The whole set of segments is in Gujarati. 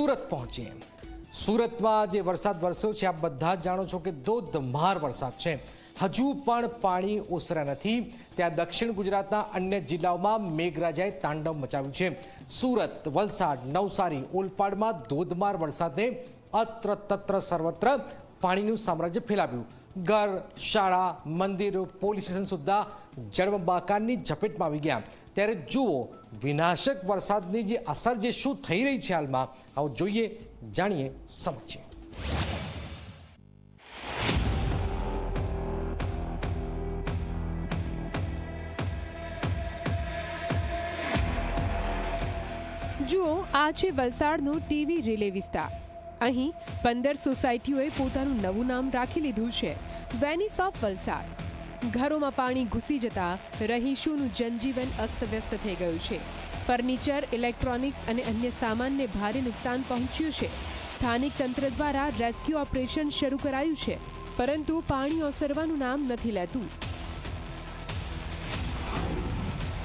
સુરત પહોંચીએ. સુરતમાં જે વરસાદ વરસ્યો છે, આપ બધા જ જાણો છો કે ધોધમાર વરસાદ છે. હજુ પણ પાણી ઓસરા નથી. ત્યાં દક્ષિણ ગુજરાતના અન્ય જિલ્લાઓમાં મેઘરાજાએ તાંડવ મચાવ્યું છે. સુરત, વલસાડ, નવસારી, ઓલપાડમાં ધોધમાર વરસાદને અત્ર તત્ર સર્વત્ર પાણીનું સામ્રાજ્ય ફેલાવ્યું. ઘર, શાળા, મંદિરો, પોલીસ સ્ટેશન સુદ્ધા જળબંબાકારની ઝપેટમાં આવી ગયા. ત્યારે જુઓ, વિનાશક વરસાદની જે અસર જે શું થઈ રહી છે હાલમાં, આવું જોઈએ, જાણીએ સમજીએ. જુઓ, આ છે વલસાડનો ટીવી રિલે વિસ્તાર. અહીં પંદર સોસાયટીઓએ પોતાનું નવું નામ રાખી લીધું છે. Venice of Valsad. ઘરોમાં પાણી ઘૂસી જતા રહીશોનું જનજીવન અસ્તવ્યસ્ત થઈ ગયું છે. ફર્નિચર, ઇલેક્ટ્રોનિક્સ અને અન્ય સામાનને ભારે નુકસાન પહોંચ્યું છે. સ્થાનિક તંત્ર દ્વારા રેસ્ક્યુ ઓપરેશન શરૂ કરાયું છે, પરંતુ પાણી ઓસરવાનું નામ નથી લેતું.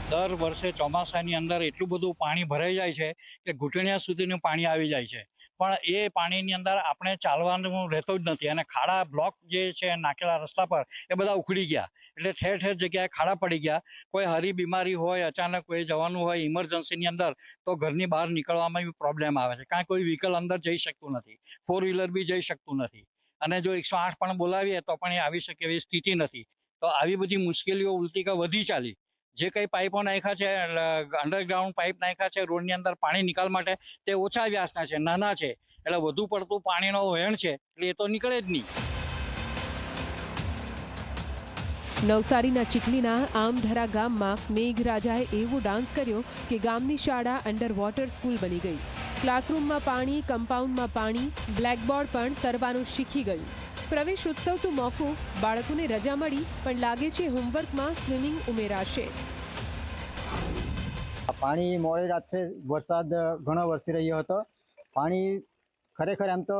દર વર્ષે ચોમાસાની અંદર એટલું બધું પાણી ભરાઈ જાય છે કે ઘૂંટણિયા સુધીનું પાણી આવી જાય છે. પણ એ પાણીની અંદર આપણે ચાલવાનું રહેતું જ નથી. અને ખાડા બ્લોક જે છે, નાખેલા રસ્તા પર, એ બધા ઉખડી ગયા. એટલે ઠેર ઠેર જગ્યાએ ખાડા પડી ગયા. કોઈ હરી બીમારી હોય, અચાનક કોઈ જવાનું હોય ઇમરજન્સીની અંદર, તો ઘરની બહાર નીકળવામાં બી પ્રોબ્લેમ આવે છે. કારણ કોઈ વ્હીકલ અંદર જઈ શકતું નથી. ફોર વ્હીલર બી જઈ શકતું નથી. અને જો એકસો આઠ પણ બોલાવીએ, તો પણ એ આવી શકે એવી સ્થિતિ નથી. તો આવી બધી મુશ્કેલીઓ ઉલટી વધી ચાલી. જે કંઈ પાઇપો નાખ્યા છે અંડરગ્રાઉન્ડ પાઇપ નાખ્યા છે, રોડની અંદર પાણી નિકાલ માટે તે ઓછા વ્યાસના છે, નાના છે. એટલે વધુ પડતું પાણીનો વહેણ છે, એટલે એ તો નીકળે જ નહીં. નવસારીના ચીખલીના આમધરા ગામમાં મેઘરાજાએ એવો ડાન્સ કર્યો કે ગામની શાળા અંડર વોટર સ્કૂલ બની ગઈ. ક્લાસરૂમમાં પાણી, કમ્પાઉન્ડમાં પાણી, બ્લેકબોર્ડ પણ તરવાનું શીખી ગયું. પ્રવેશ ઉત્સવ તો મોકૂફ બાળકોને રજા મળી, પણ લાગે છે હોમવર્કમાં સ્વિમિંગ ઉમેરાશે. પાણી મોડી રાત્રે વરસાદ ઘણો વરસી રહ્યો હતો. પાણી ખરેખર એમ તો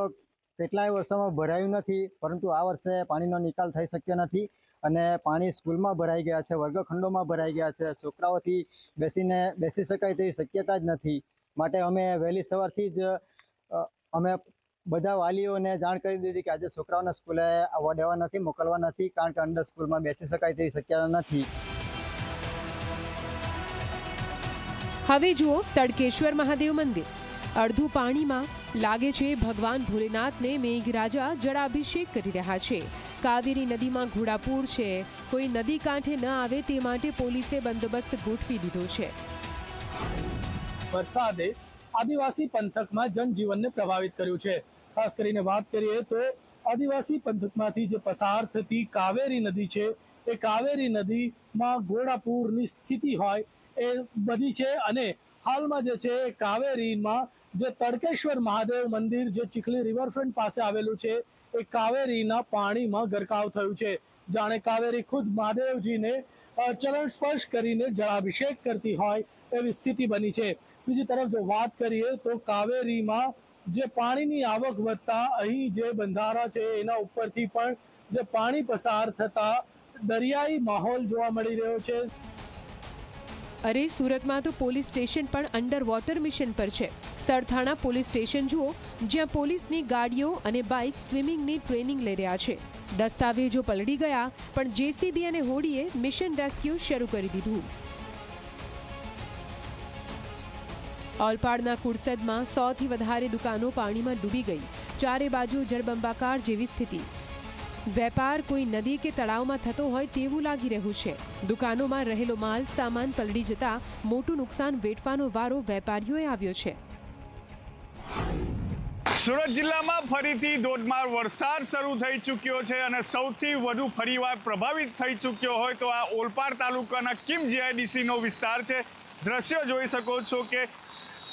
કેટલાય વર્ષોમાં ભરાયું નથી, પરંતુ આ વર્ષે પાણીનો નિકાલ થઈ શક્યો નથી અને પાણી સ્કૂલમાં ભરાઈ ગયા છે, વર્ગખંડોમાં ભરાઈ ગયા છે. છોકરાઓથી બેસીને બેસી શકાય તેવી શક્યતા જ નથી. માટે અમે વહેલી સવારથી જ અમે બધા વાલીઓને જાણ કરી દીધી કે આજે છોકરાઓને સ્કૂલે આવવા દેવા નથી, મોકલવા નથી, કારણ કે અંદર સ્કૂલમાં બેસી શકાય તેવી શક્યતા નથી. હવે જુઓ તડકેશ્વર મહાદેવ મંદિર. અડધું પાણીમાં લાગે છે ભગવાન ભોલેનાથને મેઘરાજા જળાભિષેક કરી રહ્યા છે. કાવેરી નદીમાં ઘોડાપૂર છે. કોઈ નદી કાંઠે ન આવે તે માટે પોલીસે બંદોબસ્ત ગોઠવી દીધો છે. વરસાદે આદિવાસી પંથકમાં જનજીવનને પ્રભાવિત કર્યું છે. ખાસ કરીને વાત કરીએ તો આદિવાસી પંથકમાંથી જે પસાર થતી કાવેરી નદી છે, એ કાવેરી નદીમાં ઘોડાપૂરની સ્થિતિ હોય એ બની છે અને હાલમાં જે છે કાવેરીમાં જે તડકેશ્વર મહાદેવ મંદિર જે ચીખલી રિવરફ્રન્ટ પાસે આવેલું છે, એ કાવેરીના પાણીમાં ગરકાવ થયું છે. જાણે કાવેરી ખુદ મહાદેવજીને ચરણ સ્પર્શ કરીને જળાભિષેક કરતી હોય એવી સ્થિતિ બની છે. બીજી તરફ જો વાત કરીએ તો કાવેરીમાં જે પાણીની આવક વધતા અહીં જે બંધારા છે એના ઉપરથી પણ જે પાણી પસાર થતા દરિયાઈ માહોલ જોવા મળી રહ્યો છે. અરે, સુરતમાં તો પોલીસ સ્ટેશન પણ અંડર વોટર મિશન પર છે. સરથાણા પોલીસ સ્ટેશન જુઓ, જ્યાં પોલીસની ગાડીઓ અને બાઇક સ્વિમિંગની ટ્રેનિંગ લઈ રહ્યા છે. દસ્તાવેજો પલળી ગયા, પણ જેસીબી અને હોડીએ મિશન રેસ્ક્યુ શરૂ કરી દીધું. ઓલપાડના કુડસદમાં સોથી વધારે દુકાનો પાણીમાં ડૂબી ગઈ. ચારે બાજુ જળબંબાકાર જેવી સ્થિતિ. વેપાર કોઈ નદી કે તળાવમાં થતો હોય તેવું લાગી રહ્યું છે. દુકાનોમાં રહેલો માલ, સામાન પલળી જતા મોટું નુકસાન વેઠવાનો વારો વેપારીઓએ આવ્યો છે. સુરત જિલ્લામાં ફરીથી ધોધમાર વરસાદ શરૂ થઈ ચૂક્યો છે અને સૌથી વધુ ફરીવાર પ્રભાવિત થઈ ચૂક્યો હોય તો આ ઓલપાડ તાલુકાના કિમ જીઆઈડીસીનો વિસ્તાર છે. દ્રશ્યો જોઈ શકો છો કે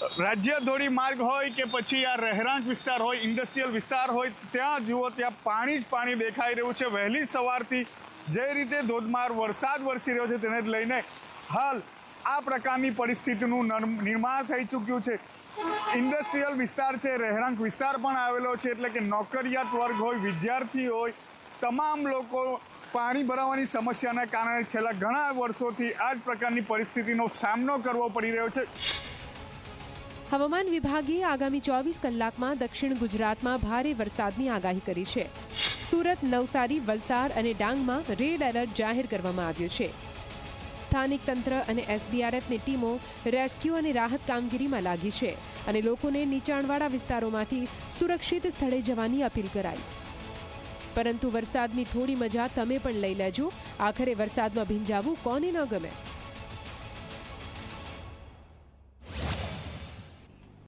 રાજ્ય ધોરી માર્ગ હોય કે પછી આ રહેણાંક વિસ્તાર હોય ઇન્ડસ્ટ્રીયલ વિસ્તાર હોય, ત્યાં જુઓ, ત્યાં પાણી જ પાણી દેખાઈ રહ્યું છે. વહેલી સવારથી જે રીતે ધોધમાર વરસાદ વરસી રહ્યો છે તેને લઈને હાલ આ પ્રકારની પરિસ્થિતિનું નર- નિર્માણ થઈ ચૂક્યું છે. ઇન્ડસ્ટ્રીયલ વિસ્તાર છે, રહેણાંક વિસ્તાર પણ આવેલો છે, એટલે કે નોકરિયાત વર્ગ હોય, વિદ્યાર્થી હોય, તમામ લોકો પાણી ભરાવાની સમસ્યાના કારણે છેલ્લા ઘણા વર્ષોથી આ જ પ્રકારની પરિસ્થિતિનો સામનો કરવો પડી રહ્યો છે. હવામાન વિભાગે આગામી ચોવીસ કલાકમાં દક્ષિણ ગુજરાતમાં ભારે વરસાદની આગાહી કરી છે. સુરત, નવસારી, વલસાડ અને ડાંગમાં રેડ એલર્ટ જાહેર કરવામાં આવ્યું છે. સ્થાનિક તંત્ર અને એસડીઆરએફની ટીમો રેસ્ક્યુ અને રાહત કામગીરીમાં લાગી છે અને લોકોને નીચાણવાળા વિસ્તારોમાંથી સુરક્ષિત સ્થળે જવાની અપીલ કરાઈ. પરંતુ વરસાદની થોડી મજા તમે પણ લઈ લેજો. આખરે વરસાદમાં ભીંજાવું કોને ન ગમે?